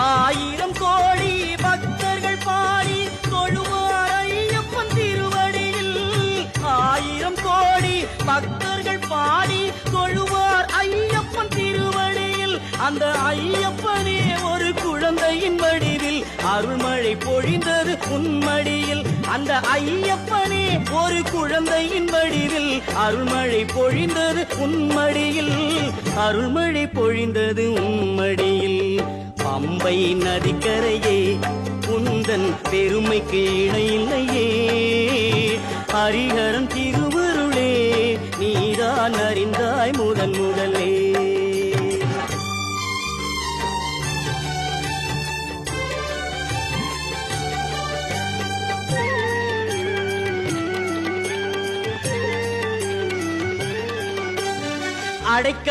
ஆயிரம் கோடி பக்தர்கள் பாடி தொழுவார் ஐயப்பன் திருவடியில். ஆயிரம் கோடி பக்தர்கள் பாடி தொழுவார் ஐயப்பன் திருவடியில். அந்த ஐயப்பனே ஒரு குழந்தையின் வடிவில். அருள்மழை பொழிந்தது உன்மடியில். அந்த ஐயப்பனே ஒரு குழந்தையின் வடிவில். அருள்மழை பொழிந்தது உன்மடியில். அருள்மழை பொழிந்தது உன்மடியில். பம்பை நதிக்கரையே குந்தன் பெருமைக்கு இணையில்லையே. ஹரிஹரன் திருவருளே நீதான் அறிந்தாய் முதன் முதலே. அடைக்க